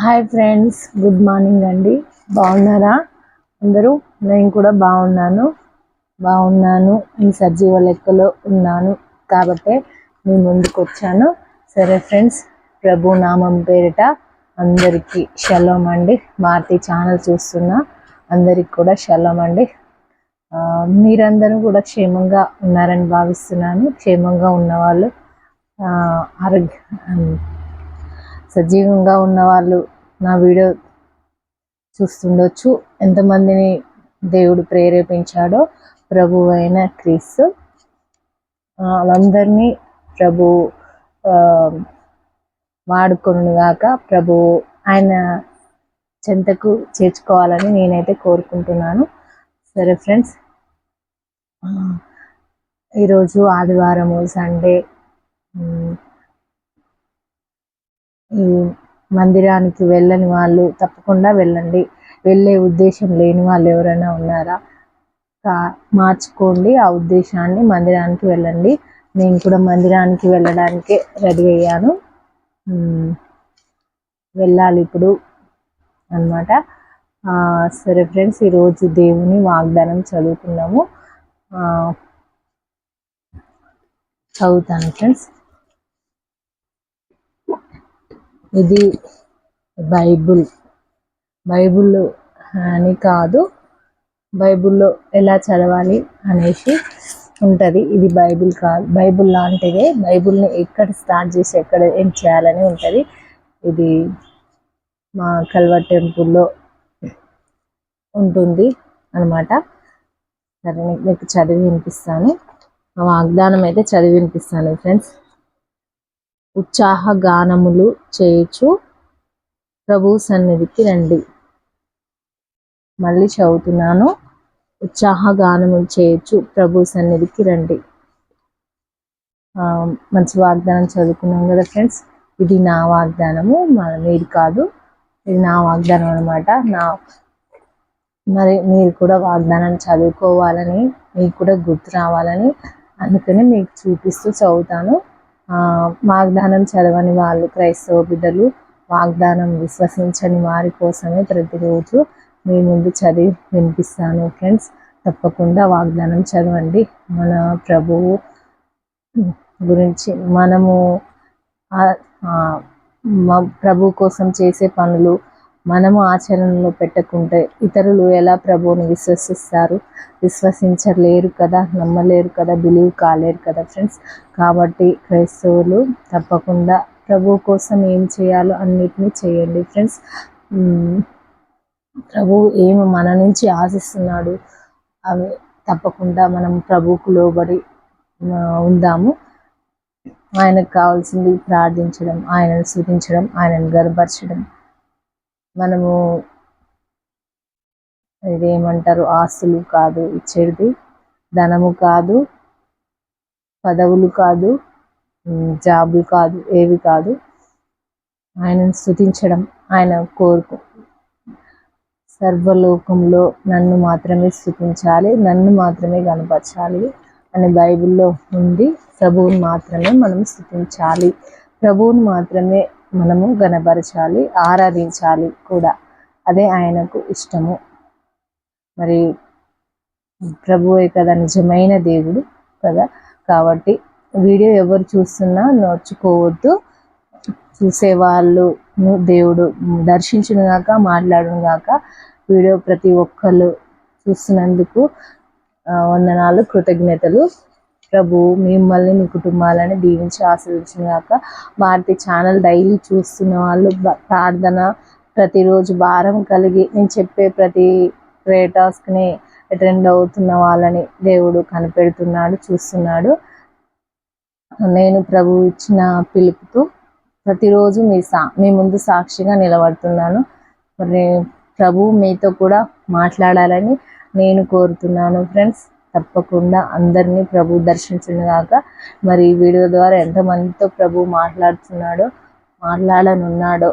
Hi friends good morning అండి. బాగున్నారా? అందరూ? నేను కూడా బాగున్నాను. బాగున్నాను. ఈ సజీవ లెక్కలో ఉన్నాను కాబట్టే మీ ముందుకు వచ్చాను. సరే ఫ్రెండ్స్ ప్రభు నామం పేరిట అందరికీ షలోం అండి. భారతి ఛానల్ చూస్తున్న అందరికి కూడా షలోం అండి. మీరందరూ కూడా క్షేమంగా ఉన్నారని భావిస్తున్నాను. క్షేమంగా ఉన్నవాళ్ళు ఆరోగ్య సజీవంగా ఉన్న వాళ్ళు నా వీడియో చూస్తుండొచ్చు. ఎంతమందిని దేవుడు ప్రేరేపించాడో ప్రభు అయిన క్రీస్తు. వాళ్ళందరినీ ప్రభు వాడుకొనుగాక ప్రభు ఆయన చెంతకు చేర్చుకోవాలని నేనైతే కోరుకుంటున్నాను. సరే ఫ్రెండ్స్ ఈరోజు ఆదివారము సండే ఈ మందిరానికి వెళ్ళని వాళ్ళు తప్పకుండా వెళ్ళండి. వెళ్ళే ఉద్దేశం లేని వాళ్ళు ఎవరైనా ఉన్నారా? కా- మార్చుకోండి ఆ ఉద్దేశాన్ని మందిరానికి వెళ్ళండి. నేను కూడా మందిరానికి వెళ్ళడానికే రెడీ అయ్యాను. వెళ్ళాలి ఇప్పుడు అన్నమాట. సరే ఫ్రెండ్స్ ఈరోజు దేవుని వాగ్దానం చదువుకున్నాము చదువుతాను ఫ్రెండ్స్. ఇది బైబుల్. బైబుల్ అని కాదు బైబుల్లో ఎలా చదవాలి అనేసి ఉంటుంది. ఇది బైబిల్ కాదు బైబుల్ లాంటిదే. బైబుల్ని ఎక్కడ స్టార్ట్ చేసి ఎక్కడ ఏం చేయాలని ఉంటుంది. ఇది మా కల్వ టెంపుల్లో ఉంటుంది అనమాట సరే మీకు చదివి వినిపిస్తాను. వాగ్దానం అయితే చదివి వినిపిస్తాను ఫ్రెండ్స్. ఉత్సాహ గానములు చేయుచు ప్రభు సన్నిధికి రండి. మళ్ళీ చదువుతున్నాను. ఉత్సాహ గానములు చేయొచ్చు ప్రభు సన్నిధికి రండి. మంచి వాగ్దానం చదువుకున్నాం కదా ఫ్రెండ్స్. ఇది నా వాగ్దానము మీరు మీది కాదు. ఇది నా వాగ్దానం అనమాట నా మరి మీరు కూడా వాగ్దానం చదువుకోవాలని మీకు కూడా గుర్తు రావాలని అందుకనే మీకు చూపిస్తూ చదువుతాను. వాగ్దానం చదవని వాళ్ళు క్రైస్తవ బిడ్డలు వాగ్దానం విశ్వసించని వారి కోసమే ప్రతిరోజు మీ ముందు చదివి వినిపిస్తాను ఫ్రెండ్స్ తప్పకుండా వాగ్దానం చదవండి. మన ప్రభువు గురించి మనము మా ప్రభు కోసం చేసే పనులు మనము ఆచరణలో పెట్టకుంటే ఇతరులు ఎలా ప్రభువుని విశ్వసిస్తారు? విశ్వసించలేరు కదా నమ్మలేరు కదా బిలీవ్ కాలేరు కదా ఫ్రెండ్స్? కాబట్టి క్రైస్తవులు తప్పకుండా ప్రభు కోసం ఏం చేయాలో అన్నిటినీ చేయండి ఫ్రెండ్స్. ప్రభు ఏమి మన నుంచి ఆశిస్తున్నాడు అవి తప్పకుండా మనం ప్రభువుకు లోబడి ఉందాము. ఆయనకు కావాల్సింది ప్రార్థించడం ఆయనను సూచించడం ఆయనను గర్భపరచడం. మనము ఇదేమంటారు? ఆస్తులు కాదు ఇచ్చేది ధనము కాదు పదవులు కాదు జాబులు కాదు ఏవి కాదు. ఆయనను స్థుతించడం ఆయన కోరుకు సర్వలోకంలో నన్ను మాత్రమే స్థుతించాలి నన్ను మాత్రమే కనపరచాలి అని బైబిల్లో ఉంది. ప్రభువుని మాత్రమే మనం స్థుతించాలి ప్రభువుని మాత్రమే మనము గనపరచాలి ఆరాధించాలి కూడా. అదే ఆయనకు ఇష్టము. మరి ప్రభువే కదా నిజమైన దేవుడు కదా కాబట్టి వీడియో ఎవరు చూస్తున్నా నోచుకోవద్దు. చూసేవాళ్ళు దేవుడు దర్శించును గాక మాట్లాడును గాక వీడియో ప్రతి ఒక్కళ్ళు చూస్తున్నందుకు వందనాలు కృతజ్ఞతలు. ప్రభు మిమ్మల్ని మీ కుటుంబాలని దీవించి ఆశీర్వదించిన మారుతి ఛానల్ డైలీ చూస్తున్న వాళ్ళు ప్రార్థన ప్రతిరోజు భారం కలిగి నేను చెప్పే ప్రతి ప్రే టాస్క్ని అటెండ్ అవుతున్న వాళ్ళని దేవుడు కనిపెడుతున్నాడు చూస్తున్నాడు. నేను ప్రభు ఇచ్చిన పిలుపుతో ప్రతిరోజు మీ సా మీ ముందు సాక్షిగా నిలబడుతున్నాను. మరి ప్రభు మీతో కూడా మాట్లాడాలని నేను కోరుతున్నాను ఫ్రెండ్స్. తప్పకుండా అందరినీ ప్రభు దర్శించుగాక మరి ఈ వీడియో ద్వారా ఎంతమందితో ప్రభు మాట్లాడుతున్నాడో మాట్లాడనున్నాడో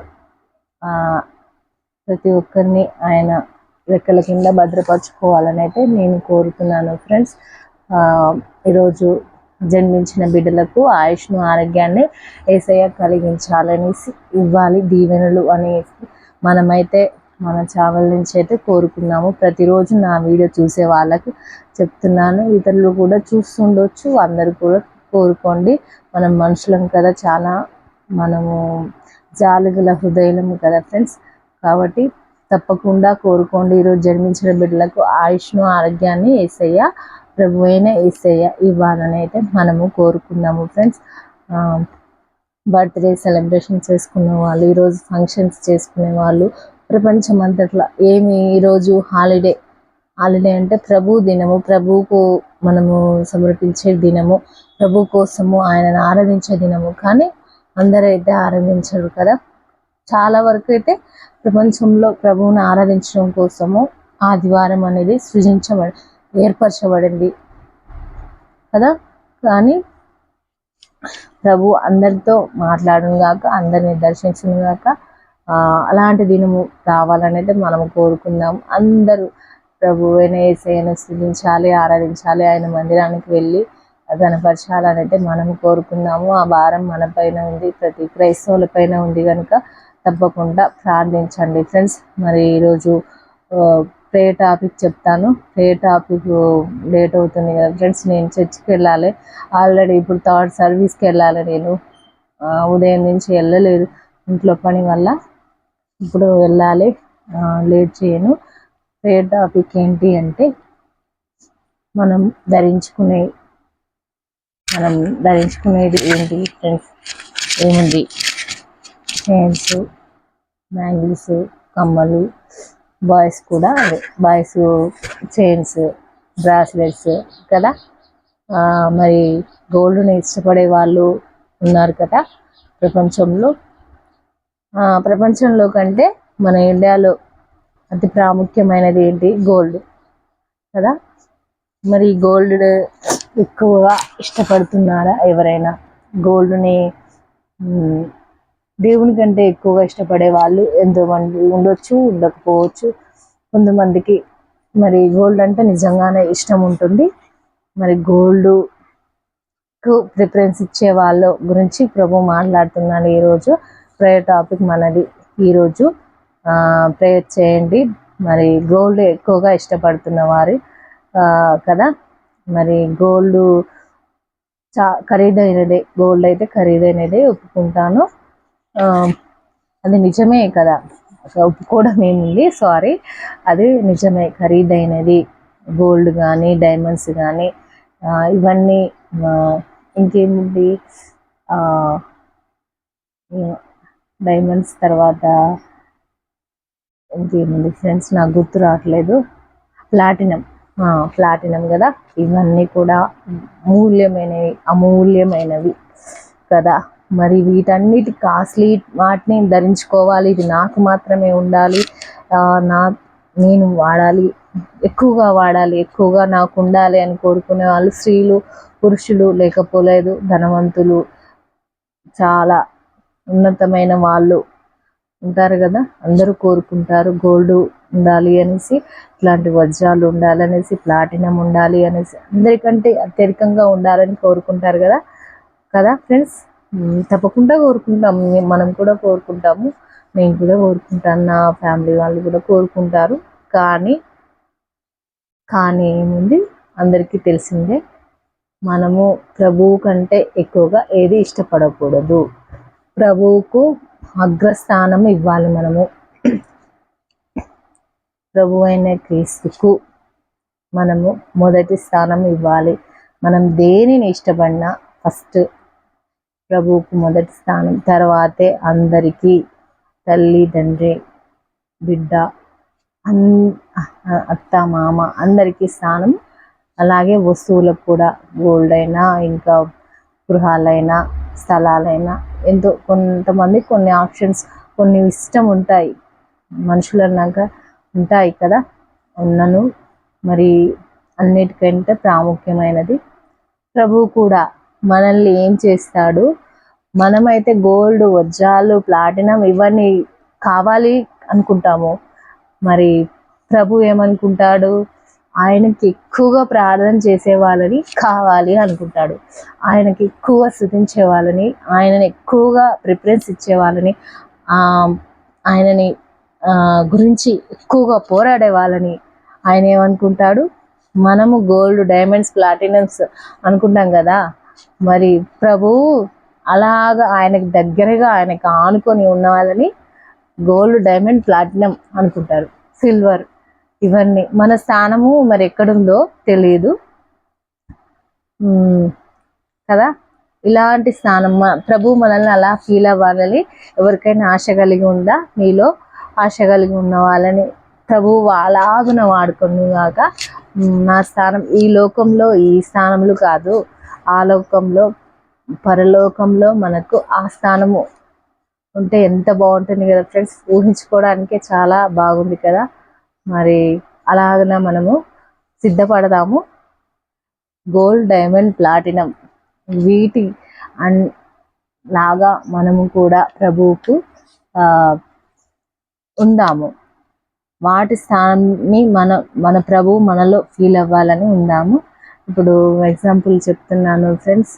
ఆ, ప్రతి ఒక్కరిని ఆయన రెక్కల కింద భద్రపరచుకోవాలని అయితే నేను కోరుతున్నాను ఫ్రెండ్స్. ఈరోజు జన్మించిన బిడ్డలకు ఆయుష్ను ఆరోగ్యాన్ని ఏసయ్య కలిగించాలనేసి ఇవ్వాలి దీవెనలు అనేసి మనమైతే మన చావల నుంచి అయితే కోరుకున్నాము. ప్రతిరోజు నా వీడియో చూసే వాళ్ళకి చెప్తున్నాను. ఇతరులు కూడా చూస్తుండొచ్చు అందరు కూడా కోరుకోండి. మనం మనుషులం కదా చాలా. మనము జాలుగల హృదయం కదా ఫ్రెండ్స్. కాబట్టి తప్పకుండా కోరుకోండి. ఈరోజు జన్మించిన బిడ్డలకు ఆయుష్ను ఆరోగ్యాన్ని ఏసయ్య ప్రభు అయిన ఏసయ్య ఇవ్వాలని అయితే మనము కోరుకున్నాము ఫ్రెండ్స్. బర్త్డే సెలబ్రేషన్ చేసుకునే వాళ్ళు ఈరోజు ఫంక్షన్స్ చేసుకునే వాళ్ళు ప్రపంచం అంతట్లో ఏమి ఈరోజు హాలిడే హాలిడే అంటే ప్రభు దినము ప్రభువుకు మనము సమర్పించే దినము ప్రభు కోసము ఆయనను ఆరాధించే దినము. కానీ అందరూ అయితే ఆరాధించరు కదా. చాలా వరకు అయితే ప్రపంచంలో ప్రభువుని ఆరాధించడం కోసము ఆదివారం అనేది సృజించబడి ఏర్పరచబడింది కదా. కానీ ప్రభు అందరితో మాట్లాడను గాక అందరిని దర్శించను గాక అలాంటి దినము రావాలని అయితే మనం కోరుకుందాం. అందరూ ప్రభు అయిన ఏసైనా స్థుతించాలి ఆరాధించాలి ఆయన మందిరానికి వెళ్ళి గనపరచాలని అయితే మనం కోరుకుందాము. ఆ భారం మన పైన ఉంది ప్రతి క్రైస్తవుల పైన ఉంది కనుక తప్పకుండా ప్రార్థించండి. ఫ్రెండ్స్ మరి ఈరోజు ప్రే టాపిక్ చెప్తాను. ప్రే టాపిక్ లేట్ అవుతుంది కదా ఫ్రెండ్స్ నేను చర్చికి వెళ్ళాలి. ఆల్రెడీ ఇప్పుడు థర్డ్ సర్వీస్కి వెళ్ళాలి నేను. ఉదయం నుంచి వెళ్ళలేదు ఇంట్లో పని వల్ల. ఇప్పుడు వెళ్ళాలి. లేట్ చేయను. ప్రే టాపిక్ ఏంటి అంటే మనం ధరించుకునే మనం ధరించుకునేది ఏంటి ఫ్రెండ్స్? ఏముంది? చైన్స్ బ్యాంగిల్స్ కమ్మలు బాయ్స్ కూడా అదే. బాయ్స్ చైన్స్ బ్రాస్లెట్స్ కదా? మరి గోల్డ్ని ఇష్టపడే వాళ్ళు ఉన్నారు కదా ప్రపంచంలో. ప్రపంచంలో కంటే మన ఇండియాలో అతి ప్రాముఖ్యమైనది ఏంటి? గోల్డ్. కదా? మరి గోల్డ్ ఎక్కువగా ఇష్టపడుతున్నారా ఎవరైనా? గోల్డ్ని దేవుని కంటే ఎక్కువగా ఇష్టపడే వాళ్ళు ఎంతోమంది ఉండొచ్చు ఉండకపోవచ్చు. కొంతమందికి మరి గోల్డ్ అంటే నిజంగానే ఇష్టం ఉంటుంది. మరి గోల్డ్కు ప్రిఫరెన్స్ ఇచ్చే వాళ్ళ గురించి ప్రభు మాట్లాడుతున్నాను ఈరోజు. ప్రేయర్ టాపిక్ మనది ఈరోజు. ప్రేయర్ చేయండి. మరి గోల్డ్ ఎక్కువగా ఇష్టపడుతున్న వారి కదా? మరి గోల్డ్ చా ఖరీదైనదే గోల్డ్ అయితే ఖరీదైనదే ఒప్పుకుంటాను. అది నిజమే కదా? ఒప్పుకోవడం ఏముంది? సారీ. అది నిజమే. ఖరీదైనది. గోల్డ్ కానీ డైమండ్స్ కానీ ఇవన్నీ ఇంకేముంది? డైమండ్స్ తర్వాత ఇంకేముంది ఫ్రెండ్స్ నాకు గుర్తు రావట్లేదు. ప్లాటినం ప్లాటినం కదా. ఇవన్నీ కూడా మూల్యమైనవి అమూల్యమైనవి కదా. మరి వీటన్నిటి కాస్ట్లీ వాటిని ధరించుకోవాలి. ఇది నాకు మాత్రమే ఉండాలి. నా నేను వాడాలి. ఎక్కువగా వాడాలి. ఎక్కువగా నాకు ఉండాలి అని కోరుకునే వాళ్ళు స్త్రీలు పురుషులు లేకపోలేదు ధనవంతులు చాలా ఉన్నతమైన వాళ్ళు ఉంటారు కదా అందరూ కోరుకుంటారు గోల్డ్ ఉండాలి అనేసి ఇట్లాంటి వజ్రాలు ఉండాలి అనేసి ప్లాటినం ఉండాలి అనేసి అందరికంటే అత్యధికంగా ఉండాలని కోరుకుంటారు కదా కదా ఫ్రెండ్స్ తప్పకుండా కోరుకుంటాం. మనం కూడా కోరుకుంటాము. నేను కూడా కోరుకుంటాను నా ఫ్యామిలీ వాళ్ళు కూడా కోరుకుంటారు. కానీ కానీ ఏముంది? అందరికీ తెలిసిందే మనము ప్రభువు కంటే ఎక్కువగా ఏది ఇష్టపడకూడదు. ప్రభువుకు అగ్రస్థానం ఇవ్వాలి మనము. ప్రభు అయిన క్రీస్తుకు మనము మొదటి స్థానం ఇవ్వాలి. మనం దేనిని ఇష్టపడినా ఫస్ట్ ప్రభువుకు మొదటి స్థానం తర్వాతే అందరికీ తల్లి తండ్రి బిడ్డ అన్ అత్త మామ అందరికీ స్థానం. అలాగే వస్తువులకు కూడా గోల్డ్ అయినా ఇంకా గృహాలైనా స్థలాలైనా. ఎంతో కొంతమంది కొన్ని ఆప్షన్స్ కొన్ని ఇష్టం ఉంటాయి. మనుషులు అన్నాక ఉంటాయి కదా. ఉన్నను మరి అన్నిటికంటే ప్రాముఖ్యమైనది ప్రభు కూడా మనల్ని ఏం చేస్తాడు? మనమైతే గోల్డ్ వజ్రాలు ప్లాటినం ఇవన్నీ కావాలి అనుకుంటాము. మరి ప్రభు ఏమనుకుంటాడు? ఆయనకి ఎక్కువగా ప్రార్థన చేసే వాళ్ళని కావాలి అనుకుంటాడు. ఆయనకి ఎక్కువ స్థుతించే వాళ్ళని ఆయనని ఎక్కువగా ప్రిఫరెన్స్ ఇచ్చే వాళ్ళని ఆయనని గురించి ఎక్కువగా పోరాడే వాళ్ళని ఆయన ఏమనుకుంటాడు? మనము గోల్డ్ డైమండ్స్ ప్లాటినమ్స్ అనుకుంటాం కదా. మరి ప్రభువు అలాగా ఆయనకు దగ్గరగా ఆయనకు ఆనుకొని ఉన్న వాళ్ళని గోల్డ్ డైమండ్ ప్లాటినం అనుకుంటారు. సిల్వర్ ఇవన్నీ మన స్థానము మరి ఎక్కడుందో తెలియదు కదా? ఇలాంటి స్థానం ప్రభు మనల్ని అలా ఫీల్ అవ్వాలని ఎవరికైనా ఆశ కలిగి ఉందా? మీలో ఆశ కలిగి ఉన్న వాళ్ళని ప్రభు అలాగున వాడుకుని కాక నా స్థానం ఈ లోకంలో ఈ స్థానములు కాదు. ఆ లోకంలో పరలోకంలో మనకు ఆ స్థానము ఉంటే ఎంత బాగుంటుంది కదా ఫ్రెండ్స్? ఊహించుకోవడానికే చాలా బాగుంది కదా? మరి అలాగన మనము సిద్ధపడదాము. గోల్డ్ డైమండ్ ప్లాటినం వీటి అన్ లాగా మనము కూడా ప్రభువుకు ఉందాము. వాటి స్థానాన్ని మన మన ప్రభు మనలో ఫీల్ అవ్వాలని ఉందాము. ఇప్పుడు ఎగ్జాంపుల్ చెప్తున్నాను ఫ్రెండ్స్.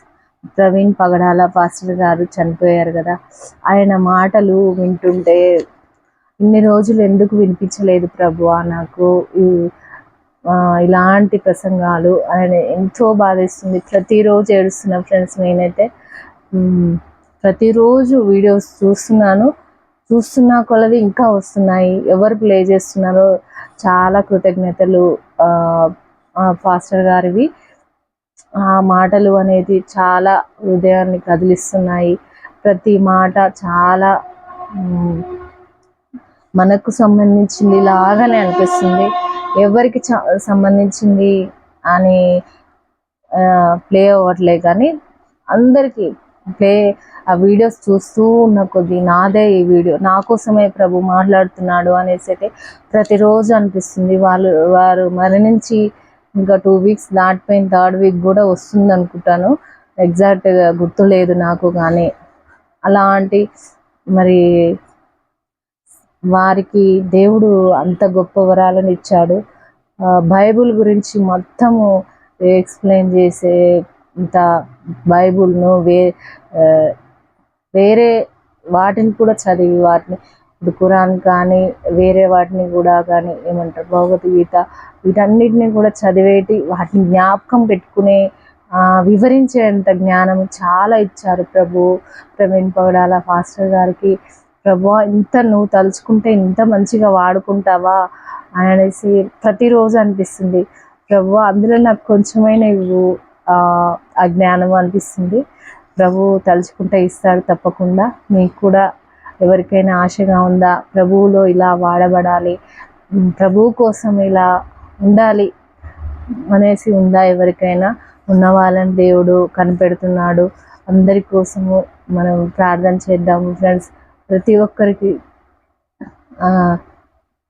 ప్రవీణ్ పగడాల పాస్టర్ గారు చనిపోయారు కదా. ఆయన మాటలు వింటుంటే ఇన్ని రోజులు ఎందుకు వినిపించలేదు ప్రభువా నాకు ఈ- ఇలాంటి ప్రసంగాలు ఆయన ఎంతో బాధేస్తుంది. ప్రతిరోజు ఏడుస్తున్నా ఫ్రెండ్స్ నేనైతే ప్రతిరోజు వీడియోస్ చూస్తున్నాను. చూస్తున్నా కొలది ఇంకా వస్తున్నాయి. ఎవరు ప్లే చేస్తున్నారో చాలా కృతజ్ఞతలు ఫాస్టర్ గారివి. ఆ మాటలు అనేది చాలా హృదయాన్ని కదిలిస్తున్నాయి. ప్రతి మాట చాలా మనకు సంబంధించింది లాగానే అనిపిస్తుంది. ఎవరికి సంబంధించింది అని ప్లే అవ్వట్లే కానీ అందరికీ ప్లే ఆ వీడియోస్ చూస్తూ ఉన్న కొద్ది నాదే ఈ వీడియో నా కోసమే ప్రభు మాట్లాడుతున్నాడు అనేసి అయితే ప్రతిరోజు అనిపిస్తుంది. వాళ్ళు వారు మరణించి ఇంకా టూ వీక్స్ దాటిపోయిన థర్డ్ వీక్ కూడా వస్తుంది అనుకుంటాను. ఎగ్జాక్ట్గా గుర్తులేదు నాకు కానీ. అలాంటి మరి వారికి దేవుడు అంత గొప్ప వరాలను ఇచ్చాడు. బైబుల్ గురించి మొత్తము ఎక్స్ప్లెయిన్ చేసే ఇంత బైబుల్ను వే వేరే వాటిని కూడా చదివి వాటిని ఇప్పుడు ఖురాన్ కానీ వేరే వాటిని కూడా కానీ ఏమంటారు భగవద్గీత వీటన్నిటిని కూడా చదివేటి వాటిని జ్ఞాపకం పెట్టుకునే వివరించేంత జ్ఞానం చాలా ఇచ్చారు ప్రభు. ప్రవీణ్ పగడాల ఫాస్టర్ గారికి ప్రభా ఇంత నువ్వు తలుచుకుంటే ఇంత మంచిగా వాడుకుంటావా అని అనేసి ప్రతిరోజు అనిపిస్తుంది. ప్రభు అందులో నాకు కొంచెమైనా ఇవ్వు ఆ జ్ఞానం అనిపిస్తుంది. ప్రభు తలుచుకుంటే ఇస్తాడు తప్పకుండా. మీకు కూడా ఎవరికైనా ఆశగా ఉందా? ప్రభువులో ఇలా వాడబడాలి. ప్రభువు కోసం ఇలా ఉండాలి అనేసి ఉందా ఎవరికైనా? ఉన్న వాళ్ళని దేవుడు కనిపెడుతున్నాడు. అందరి కోసము మనం ప్రార్థన చేద్దాము ఫ్రెండ్స్. ప్రతి ఒక్కరికి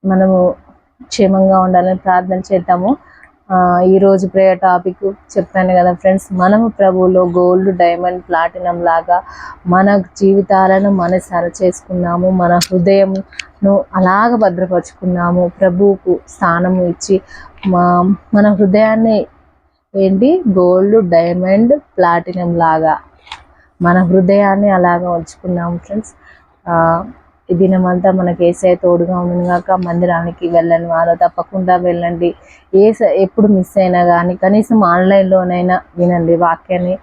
మనము క్షేమంగా ఉండాలని ప్రార్థన చేద్దాము. ఈరోజు ప్రేయర్ టాపిక్ చెప్పాను కదా ఫ్రెండ్స్ మనము ప్రభువులో గోల్డ్ డైమండ్ ప్లాటినం లాగా మన జీవితాలను మన సర చేసుకున్నాము. మన హృదయంను అలాగ భద్రపరుచుకున్నాము. ప్రభువుకు స్థానము ఇచ్చి మా మన హృదయాన్ని ఏంటి? గోల్డ్ డైమండ్ ప్లాటినం లాగా మన హృదయాన్ని అలాగా ఉంచుకున్నాము ఫ్రెండ్స్ ఈ దినమంతా మనకి ఏసఐ తోడుగా ఉండగాక కాక మందిరానికి వెళ్ళని. వారు తప్పకుండా వెళ్ళండి. ఏ ఎప్పుడు మిస్ అయినా కానీ కనీసం ఆన్లైన్లోనైనా వినండి. వాక్యాన్ని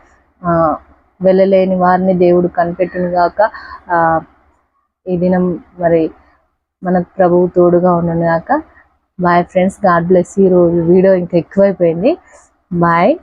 వెళ్ళలేని వారిని దేవుడు కనిపెట్టును గాక ఈ దినం మరి మనకు ప్రభువు తోడుగా ఉండను గాక బాయ్ ఫ్రెండ్స్ గాడ్ బ్లెస్ ఈ రోజు వీడియో ఇంకా ఎక్కువైపోయింది. బాయ్